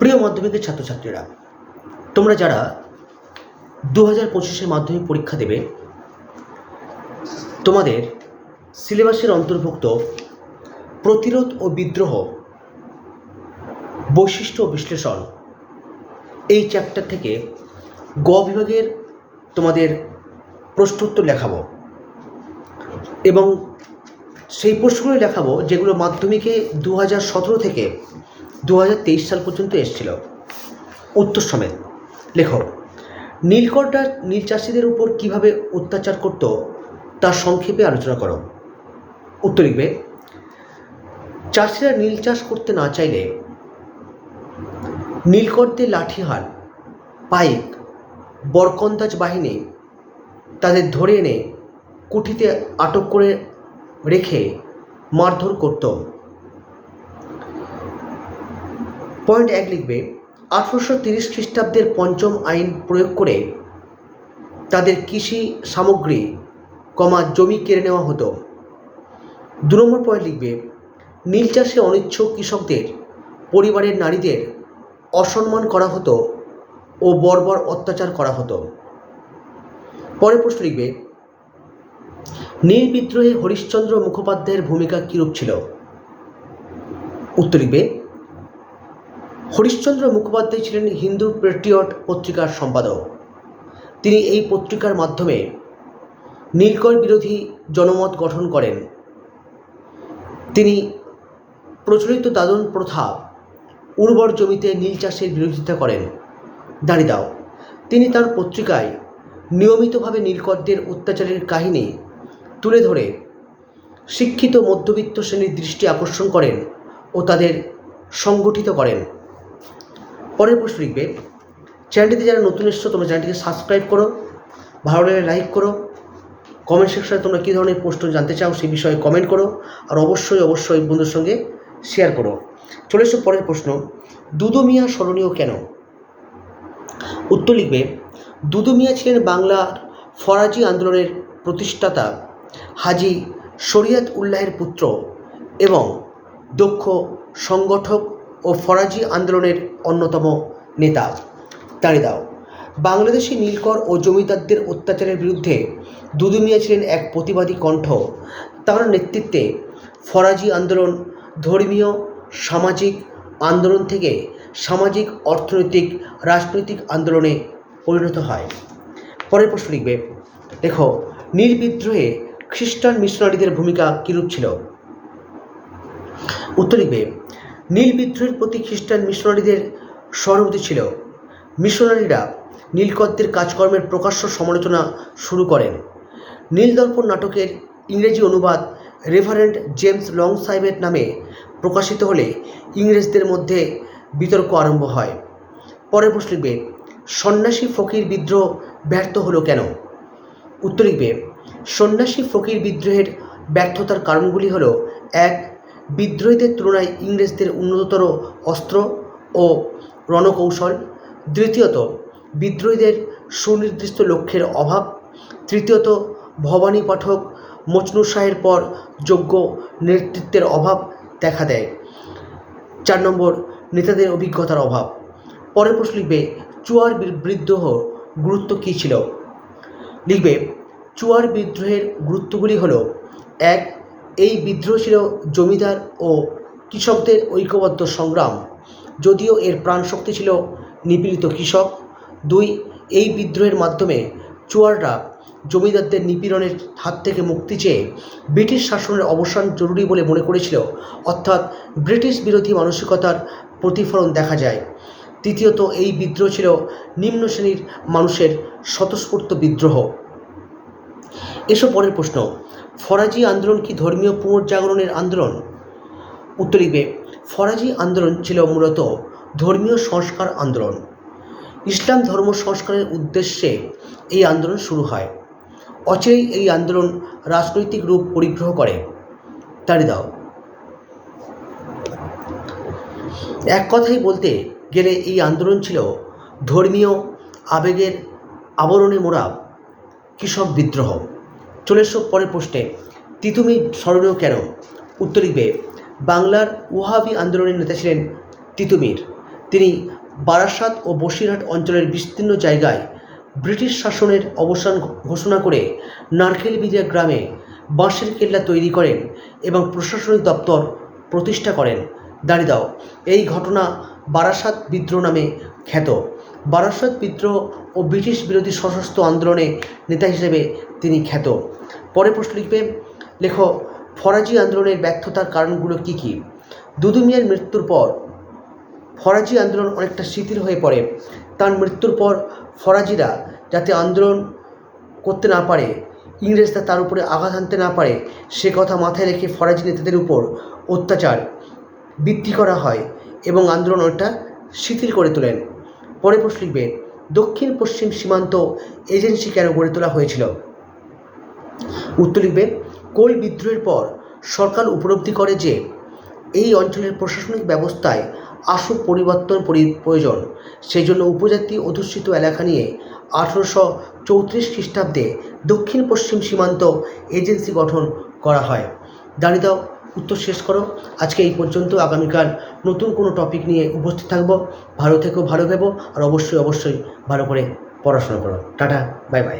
প্রিয় মাধ্যমিকের ছাত্রছাত্রীরা, তোমরা যারা দু হাজার পঁচিশে মাধ্যমিক পরীক্ষা দেবে, তোমাদের সিলেবাসের অন্তর্ভুক্ত প্রতিরোধ ও বিদ্রোহ বৈশিষ্ট্য ও বিশ্লেষণ এই চ্যাপ্টার থেকে গ বিভাগের তোমাদের প্রশ্নোত্তর লেখাবো এবং সেই প্রশ্নগুলো লেখাবো যেগুলো মাধ্যমিকে দু হাজার সতেরো থেকে দু সাল পর্যন্ত এসেছিল। উত্তর সমেত। লেখো নীলকরটা নীল চাষিদের উপর কীভাবে অত্যাচার করত তার সংক্ষেপে আলোচনা করো। উত্তর লিখবে, চাষিরা নীল চাষ করতে না চাইলে নীলকরদের লাঠিহাল পাইক বরকন্দাজ বাহিনী তাদের ধরে এনে কুঠিতে আটক করে রেখে মারধর করত। পয়েন্ট এক লিখবে, আঠারোশো তিরিশ খ্রিস্টাব্দের পঞ্চম আইন প্রয়োগ করে তাদের কৃষি সামগ্রী, কমা জমি কেড়ে নেওয়া হতো। দু নম্বর পয়েন্ট লিখবে, নীল চাষে অনিচ্ছুক কৃষকদের, পরিবারের নারীদের অসম্মান করা হতো ও বর্বর অত্যাচার করা হতো। পরের প্রশ্ন লিখবে, নীল বিদ্রোহে হরিশ্চন্দ্র মুখোপাধ্যায়ের ভূমিকা কীরূপ ছিল? উত্তর লিখবে হরিশ্চন্দ্র মুখোপাধ্যায় ছিলেন হিন্দু পেট্রিয়ট পত্রিকার সম্পাদক। তিনি এই পত্রিকার মাধ্যমে নীলকর বিরোধী জনমত গঠন করেন। তিনি প্রচলিত দাদন প্রথা উর্বর জমিতে নীল চাষের বিরোধিতা করেন। দাঁড়িয়ে দাও। তিনি তার পত্রিকায় নিয়মিতভাবে নীলকরদের অত্যাচারের কাহিনী তুলে ধরে শিক্ষিত মধ্যবিত্ত শ্রেণির দৃষ্টি আকর্ষণ করেন ও তাদের সংগঠিত করেন। পরের প্রশ্ন লিখবে, চ্যানেলটিতে যারা নতুন এসছো, তোমরা চ্যানেলটিকে সাবস্ক্রাইব করো, ভালো লাগলে লাইক করো কমেন্ট সেকশনে তোমরা কী ধরনের প্রশ্ন জানতে চাও সেই বিষয়ে কমেন্ট করো, আর অবশ্যই অবশ্যই বন্ধুর সঙ্গে শেয়ার করো। চলে এসো পরের প্রশ্ন দুদু মিয়া স্মরণীয় কেন? উত্তর লিখবে দুদু মিয়া ছিলেন বাংলার ফরাজি আন্দোলনের প্রতিষ্ঠাতা হাজি শরিয়ত উল্লাহের পুত্র এবং দক্ষ সংগঠক ও ফরাজি আন্দোলনের অন্যতম নেতা। দাঁড়িয়ে দাও। বাংলাদেশি নীলকর ও জমিদারদের অত্যাচারের বিরুদ্ধে দুদু মিয়া ছিলেন এক প্রতিবাদী কণ্ঠ। তার নেতৃত্বে ফরাজি আন্দোলন ধর্মীয়, সামাজিক আন্দোলন থেকে সামাজিক, অর্থনৈতিক, রাজনৈতিক আন্দোলনে পরিণত হয়। পরের প্রশ্ন লিখবে, দেখো, নীল বিদ্রোহে খ্রিস্টান মিশনারিদের ভূমিকা কীরূপ ছিল? উত্তর লিখবে নীল বিদ্রোহের প্রতি খ্রিস্টান মিশনারিদের সহানুভূতি ছিল। মিশনারিরা নীলকরদের কাজকর্মের প্রকাশ্য সমালোচনা শুরু করেন। নীলদর্পণ নাটকের ইংরেজি অনুবাদ রেভারেন্ড জেমস লং সাহেবের নামে প্রকাশিত হলে ইংরেজদের মধ্যে বিতর্ক আরম্ভ হয়। পরে প্রশ্ন লিখবে, সন্ন্যাসী ফকির বিদ্রোহ ব্যর্থ হলো কেন? উত্তর লিখবে, সন্ন্যাসী ফকির বিদ্রোহের ব্যর্থতার কারণগুলি হল, এক বিদ্রোহীদের তুলনায় ইংরেজদের উন্নততর অস্ত্র ও রণকৌশল, দ্বিতীয়ত বিদ্রোহীদের সুনির্দিষ্ট লক্ষ্যের অভাব, তৃতীয়ত ভবানী পাঠক মজনু শাহের পর যোগ্য নেতৃত্বের অভাব দেখা দেয়। চার নম্বর, নেতাদের অভিজ্ঞতার অভাব। পরের প্রশ্ন লিখবে, চুয়ার বিদ্রোহ গুরুত্ব কী ছিল? লিখবে, চুয়ার বিদ্রোহের গুরুত্বগুলি হলো, এক এই বিদ্রোহ ছিল জমিদার ও কৃষকদের ঐক্যবদ্ধ সংগ্রাম। যদিও এর প্রাণশক্তি ছিল নিপীড়িত কৃষক, দুই, এই বিদ্রোহের মাধ্যমে চুয়াররা জমিদারদের নিপীড়নের হাত থেকে মুক্তি চেয়ে ব্রিটিশ শাসনের অবসান জরুরি বলে মনে করেছিল। অর্থাৎ ব্রিটিশ বিরোধী মানসিকতার প্রতিফলন দেখা যায়। তৃতীয়ত, এই বিদ্রোহ ছিল নিম্ন শ্রেণির মানুষের স্বতঃস্ফূর্ত বিদ্রোহ। এসব পরের প্রশ্ন। ফরাজি আন্দোলন কি ধর্মীয় পুনর্জাগরণের আন্দোলন? উত্তর লিখবে, ফরাজি আন্দোলন ছিল মূলত ধর্মীয় সংস্কার আন্দোলন। ইসলাম ধর্ম সংস্কারের উদ্দেশ্যে এই আন্দোলন শুরু হয়। অচিরেই এই আন্দোলন রাজনৈতিক রূপ পরিগ্রহ করে। তাড়ি দাও। এক কথাই বলতে গেলে এই আন্দোলন ছিল ধর্মীয় আবেগের আবরণে মোড়া কৃষক বিদ্রোহ। চলে এসব পরের প্রশ্নে তিতুমি স্মরণীয় কেন? উত্তর লিখবে, বাংলার ওহাবি আন্দোলনের নেতা ছিলেন তিতুমির। তিনি বারাসাত ও বসিরহাট অঞ্চলের বিস্তীর্ণ জায়গায় ব্রিটিশ শাসনের অবসান ঘোষণা করে নারকেলবিদিয়া গ্রামে বাঁশের কেল্লা তৈরি করেন এবং প্রশাসনিক দপ্তর প্রতিষ্ঠা করেন। দাঁড়িয়ে দাও, এই ঘটনা বারাসাত বিদ্রোহ নামে খ্যাত। বারাসাত বিদ্রোহ ও ব্রিটিশ বিরোধী সশস্ত্র আন্দোলনে নেতা হিসেবে তিনি খ্যাত। পরে প্রশ্ন লিখবে, লেখো, ফরাজি আন্দোলনের ব্যর্থতার কারণগুলো কি কি? দুদু মিয়ার মৃত্যুর পর ফরাজি আন্দোলন অনেকটা শিথিল হয়ে পড়ে। তার মৃত্যুর পর ফরাজিরা যাতে আন্দোলন করতে না পারে, ইংরেজরা তার উপরে আঘাত আনতে না পারে, সে কথা মাথায় রেখে ফরাজি নেতাদের উপর অত্যাচার বৃদ্ধি করা হয় এবং আন্দোলন অনেকটা শিথিল করে তোলেন। পরে প্রশ্ন লিখবে, দক্ষিণ পশ্চিম সীমান্ত এজেন্সি কেন গড়ে তোলা হয়েছিল? উত্তর লিখবে, কোল বিদ্রোহের পর সরকার উপলব্ধি করে যে এই অঞ্চলের প্রশাসনিক ব্যবস্থায় আশু পরিবর্তন পরি- প্রয়োজন সেই জন্য উপজাতি অধ্যুষিত এলাকা নিয়ে আঠেরোশো চৌত্রিশ খ্রিস্টাব্দে দক্ষিণ পশ্চিম সীমান্ত এজেন্সি গঠন করা হয়। দাঁড়িয়ে উত্তর শেষ করো। আজকে এই পর্যন্ত আগামীকাল নতুন কোনো টপিক নিয়ে উপস্থিত থাকব। ভালো থেকেও ভালো ভেবো আর অবশ্যই অবশ্যই ভালো করে পড়াশোনা করো। Tata bye bye